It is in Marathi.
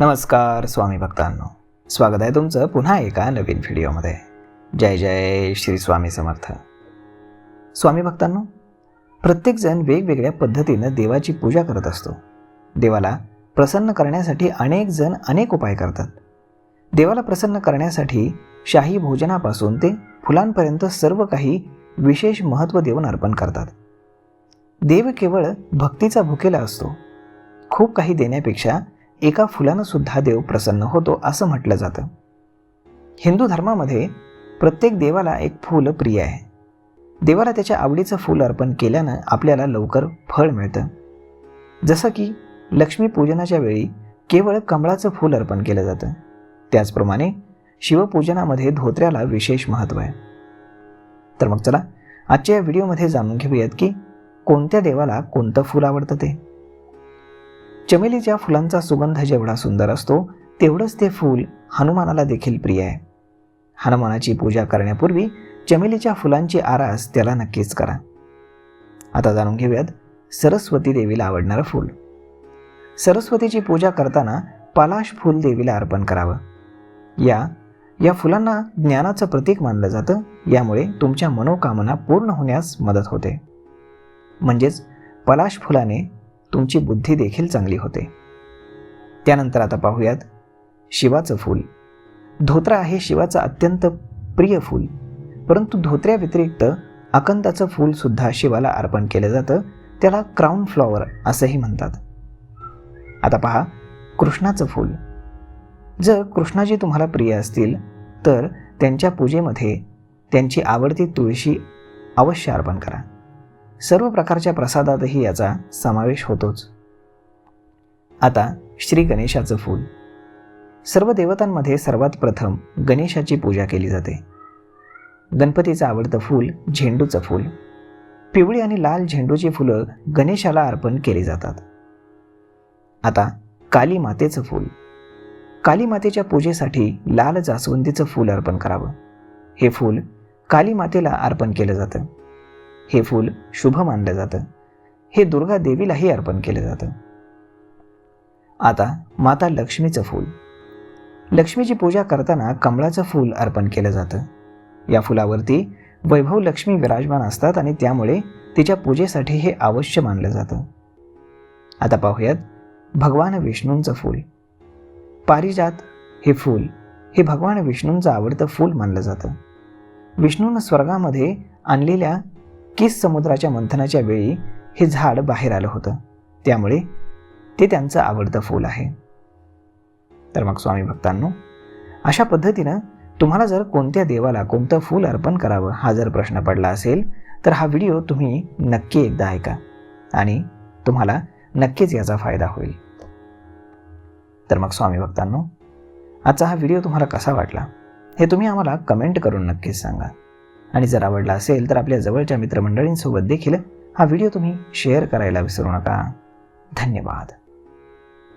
नमस्कार स्वामी भक्तांनो. स्वागत आहे तुमचं पुन्हा एका नवीन व्हिडिओमध्ये. जय जय श्री स्वामी समर्थ. स्वामी भक्तांनो प्रत्येकजण वेगवेगळ्या पद्धतीनं देवाची पूजा करत असतो. देवाला प्रसन्न करण्यासाठी अनेक जण अनेक उपाय करतात. देवाला प्रसन्न करण्यासाठी शाही भोजनापासून ते फुलांपर्यंत सर्व काही विशेष महत्त्व देऊन अर्पण करतात. देव केवळ भक्तीचा भुकेला असतो. खूप काही देण्यापेक्षा एका फुलानं सुद्धा देव प्रसन्न होतो असं म्हटलं जातं. हिंदू धर्मामध्ये प्रत्येक देवाला एक फूल प्रिय आहे. देवाला त्याच्या आवडीचं फूल अर्पण केल्यानं आपल्याला लवकर फळ मिळतं. जसं की लक्ष्मीपूजनाच्या वेळी केवळ कमळाचं फूल अर्पण केलं जातं. त्याचप्रमाणे शिवपूजनामध्ये धोत्र्याला विशेष महत्त्व आहे. तर मग चला आजच्या या व्हिडिओमध्ये जाणून घेऊयात की कोणत्या देवाला कोणतं फूल आवडतं ते. चमेलीच्या फुलांचा सुगंध जेवढा सुंदर असतो तेवढंच ते फूल हनुमानाला देखील प्रिय आहे. हनुमानाची पूजा करण्यापूर्वी चमेलीच्या फुलांची आरास त्याला नक्कीच करा. आता जाणून घेऊयात सरस्वती देवीला आवडणारं फूल. सरस्वतीची पूजा करताना पलाश फूल देवीला अर्पण करावं. या या फुलांना ज्ञानाचं प्रतीक मानलं जातं यामुळे तुमच्या मनोकामना पूर्ण होण्यास मदत होते. म्हणजेच पलाश फुलाने तुमची बुद्धी देखील चांगली होते. त्यानंतर आता पाहूयात शिवाचं फूल. धोत्रा हे शिवाचं अत्यंत प्रिय फूल. परंतु धोत्र्या व्यतिरिक्त अकंदाचं फूल सुद्धा शिवाला अर्पण केलं जातं. त्याला क्राऊन फ्लॉवर असंही म्हणतात. आता पहा कृष्णाचं फूल. जर कृष्णाजी तुम्हाला प्रिय असतील तर त्यांच्या पूजेमध्ये त्यांची आवडती तुळशी अवश्य अर्पण करा. सर्व प्रकारच्या प्रसादातही याचा समावेश होतोच. आता श्री गणेशाचं फूल. सर्व देवतांमध्ये सर्वात प्रथम गणेशाची पूजा केली जाते. गणपतीचं आवडतं फूल झेंडूचं फूल. पिवळी आणि लाल झेंडूची फुलं गणेशाला अर्पण केली जातात. आता काली मातेचं फूल. काली मातेच्या पूजेसाठी लाल जास्वंदीचं फूल अर्पण करावं. हे फूल काली मातेला अर्पण केलं जातं. हे फूल शुभ मानलं जातं. हे दुर्गा देवीलाही अर्पण केलं जातं. आता माता लक्ष्मीचं फूल. लक्ष्मीची पूजा करताना कमळाचं फूल अर्पण केलं जातं. या फुलावरती वैभव लक्ष्मी विराजमान असतात आणि त्यामुळे तिच्या पूजेसाठी हे अवश्य मानलं जातं. आता पाहूयात भगवान विष्णूंचं फूल. पारिजात हे फूल हे भगवान विष्णूंचं आवडतं फूल मानलं जातं. विष्णूनं स्वर्गामध्ये आणलेल्या किस समुद्राच्या मंथनाच्या वेळी हे झाड बाहेर आलं होतं. त्यामुळे ते त्यांचं आवडतं फूल आहे. तर मग स्वामी भक्तांनो अशा पद्धतीनं तुम्हाला जर कोणत्या देवाला कोणतं फूल अर्पण करावं हा जर प्रश्न पडला असेल तर हा व्हिडिओ तुम्ही नक्की एकदा ऐका आणि तुम्हाला नक्कीच याचा फायदा होईल. तर मग स्वामी भक्तांनो आजचा हा व्हिडिओ तुम्हाला कसा वाटला हे तुम्ही आम्हाला कमेंट करून नक्कीच सांगा. आणि जर आवडला असेल तर आपल्या जवळच्या मित्रमंडळींसोबत देखील हा व्हिडिओ तुम्ही शेअर करायला विसरू नका. धन्यवाद.